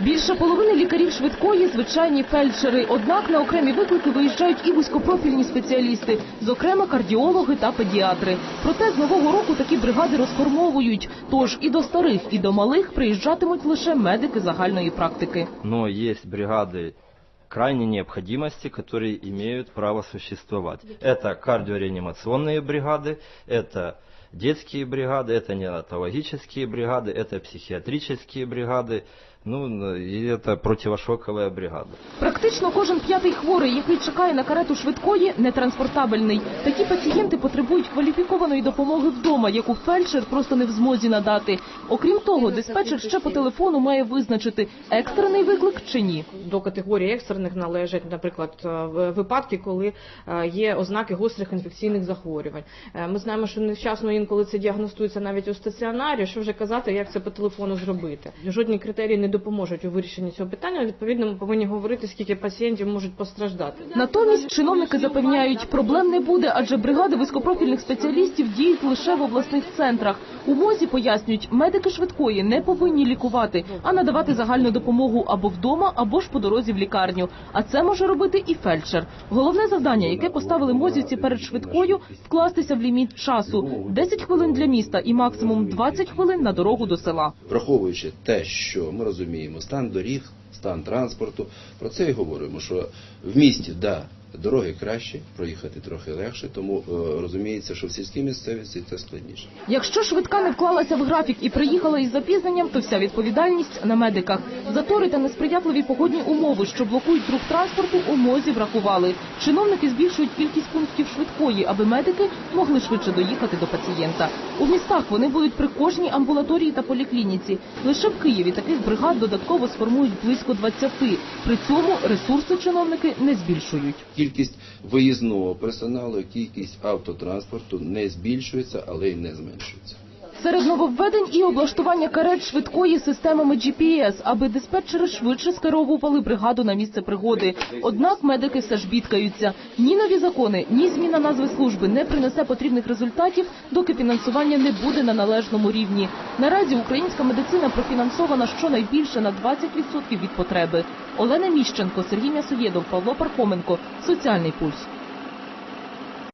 Більше половини лікарів швидкої звичайні фельдшери. Однак на окремі виклики виїжджають і вузькопрофільні спеціалісти, зокрема кардіологи та педіатри. Проте з нового року такі бригади розформовують. Тож і до старих, і до малих приїжджатимуть лише медики загальної практики. но есть бригады крайней необходимости, которые имеют право существовать. Это кардиореанимационные бригады, это детские бригады, это неонатологические бригады, это психиатрические бригады, ну и это противошоковая бригада. Практично кожен п'ятий хворий, який чекає на карету швидкої, нетранспортабельний. Такі пацієнти потребують кваліфікованої допомоги вдома, яку фельдшер просто не в змозі надати. Окрім того, диспетчер ще по телефону має визначити екстрений виклик чи ні. До категорії екстрених належать, наприклад, е, в- випадки, коли е, є ознаки гострих інфекційних захворювань. Е, Ми знаємо, що невчасно інколи це діагностується навіть у стаціонарі. Що вже казати, як це по телефону зробити? Жодні критерії не допоможуть у вирішенні цього питання. Відповідно, ми повинні говорити, скільки пацієнтів можуть постраждати. Натомість чиновники запевняють, проблем не буде, адже бригади високопрофільних спеціалістів діють лише в обласних центрах. У мозі пояснюють, медики швидкої не повинні лікувати, а надавати загальну допомогу або вдома, або ж по дорозі в лікарню. А це може робити і фельдшер. Головне завдання, яке поставили мозівці перед швидкою, вкластися в ліміт часу: 10 хвилин для міста і максимум 20 хвилин на дорогу до села. враховуючи те, що ми розуміємо, стан доріг, стан транспорту, про це і говоримо, що в місті, да, дороги краще, проїхати трохи легше, тому е, розуміється, що в сільській місцевості це складніше. Якщо швидка не вклалася в графік і приїхала із запізненням, то вся відповідальність на медиках. Затори та несприятливі погодні умови, що блокують рух транспорту, у мозі врахували. Чиновники збільшують кількість пунктів швидкої, аби медики могли швидше доїхати до пацієнта. У містах вони будуть при кожній амбулаторії та поліклініці. Лише в Києві таких бригад додатково сформують близько 20. При цьому ресурси чиновники не збільшують. Кількість виїзного персоналу, кількість автотранспорту не збільшується, але й не зменшується. Серед нововведень і облаштування карет швидкої системами GPS, аби диспетчери швидше скеровували бригаду на місце пригоди. Однак медики все ж бідкаються. Ні нові закони, ні зміна назви служби не принесе потрібних результатів, доки фінансування не буде на належному рівні. Наразі українська медицина профінансована щонайбільше на 20% від потреби. Олена Міщенко, Сергій М'ясоєдов, Павло Пархоменко. Соціальний пульс.